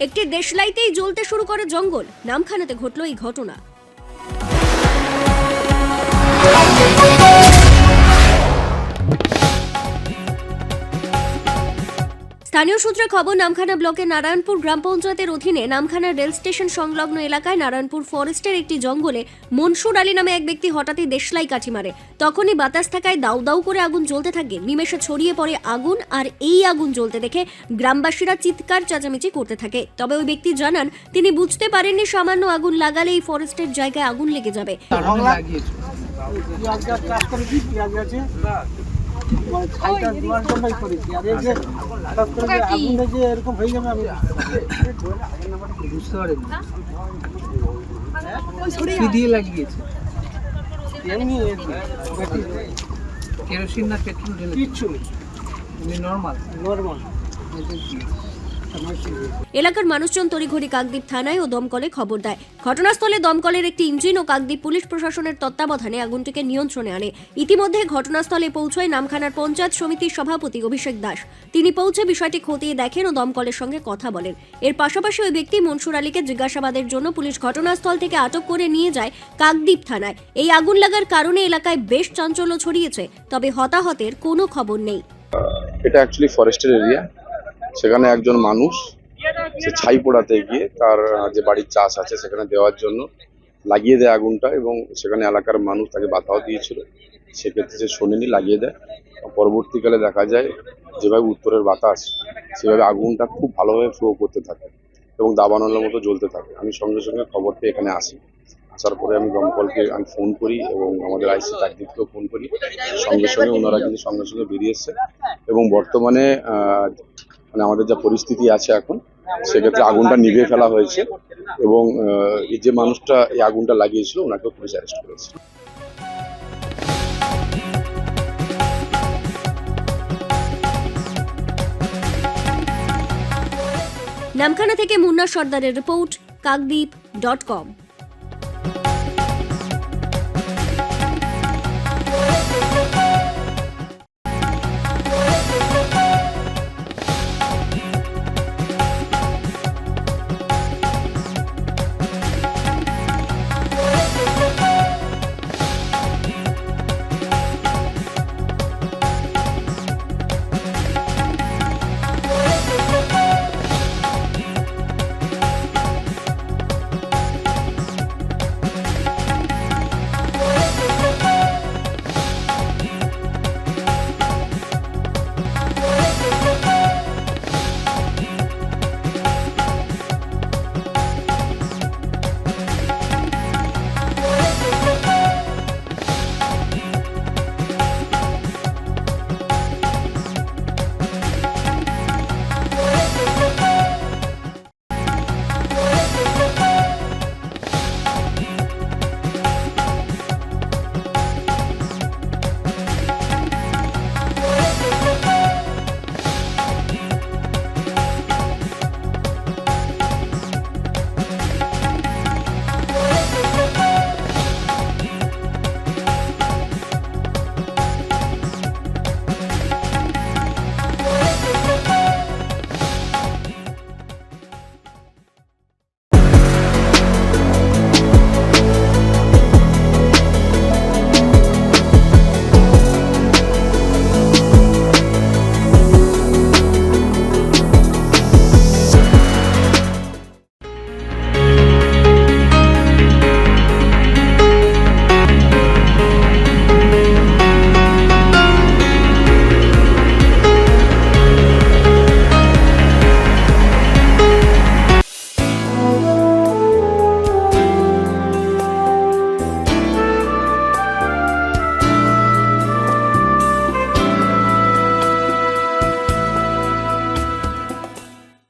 একটি দেশলাইতেই জ্বলতে শুরু করে জঙ্গল। নামখানাতে ঘটল এই ঘটনা। স্থানীয় সূত্রে খবর নামখানা ব্লকের নারায়ণপুর গ্রাম পঞ্চায়েতের অধীনে নামখানা রেল স্টেশন সংলগ্ন এলাকায় নারায়ণপুর ফরেস্টের একটি জঙ্গলে মনসুর আলী নামে এক ব্যক্তি হঠাৎই দেশলাই কাঠি মারে। তখনই বাতাস থাকায় দাউ দাউ করে আগুন জ্বলতে থাকে। নিমেষে ছড়িয়ে পড়ে আগুন আর এই আগুন জ্বলতে দেখে গ্রামবাসীরা চিৎকার চেঁচামেচি করতে থাকে। তবে ওই ব্যক্তি জানান তিনি বুঝতে পারেননি সামান্য আগুন লাগালে এই ফরেস্টের জায়গায় আগুন লেগে যাবে। হয়ে কেরোসিন না পেট্রোল কিচ্ছু নর্মাল নর্মাল এলাকার মানুষজন তড়িঘড়ি কাকদ্বীপ থানায় ও দমকলে খবর দেয়। ঘটনাস্থলে দমকলের একটি ইঞ্জিন ও কাকদ্বীপ পুলিশ প্রশাসনের তত্ত্বাবধানে আগুনটিকে নিয়ন্ত্রণে আনে। ইতিমধ্যে ঘটনাস্থলে পৌঁছয় নামখানার পঞ্চায়েত সমিতির সভাপতি অভিষেক দাস। তিনি পৌঁছে বিষয়টি খতিয়ে দেখেন ও দমকলের সঙ্গে কথা বলেন। এর পাশাপাশি ওই ব্যক্তি মনসুর আলীকে জিজ্ঞাসাবাদের জন্য পুলিশ ঘটনাস্থল থেকে আটক করে নিয়ে যায় কাকদ্বীপ থানায়। এই আগুন লাগার কারণে এলাকায় বেশ চাঞ্চল্য ছড়িয়েছে, তবে হতাহতের কোনো খবর নেই। এটা অ্যাকচুয়ালি ফরেস্টের এরিয়া সেখানে একজন মানুষ, সে ছাই পোড়াতে গিয়ে তার যে বাড়ির চাষ আছে সেখানে দেওয়ার জন্য লাগিয়ে দেয় আগুনটা এবং সেখানে এলাকার মানুষ তাকে বাধাও দিয়েছিল। সেক্ষেত্রে সে শোনেনি, লাগিয়ে দেয়। পরবর্তীকালে দেখা যায়, যেভাবে উত্তরের বাতাস, সেভাবে আগুনটা খুব ভালোভাবে ফ্লো করতে থাকে এবং দাবানলের মতো জ্বলতে থাকে। আমি সঙ্গে সঙ্গে খবর পেয়ে এখানে আসি। আসার পরে আমি দমকলকে আমি ফোন করি এবং আমাদের আইসি কাকদ্বীপকেও ফোন করি। সঙ্গে সঙ্গে ওনারা কিন্তু সঙ্গে সঙ্গে বেরিয়ে এবং বর্তমানে মানে আমাদের যা পরিস্থিতি আছে এখন, সেক্ষেত্রে আগুনটা নিভিয়ে ফেলা হয়েছে এবং যে মানুষটা এই আগুনটা লাগিয়েছিল, ওনাকেও পুলিশ অ্যারেস্ট করেছে। নামখানা থেকে মুন্না সর্দারের রিপোর্ট, কাকদ্বীপ ডট কম।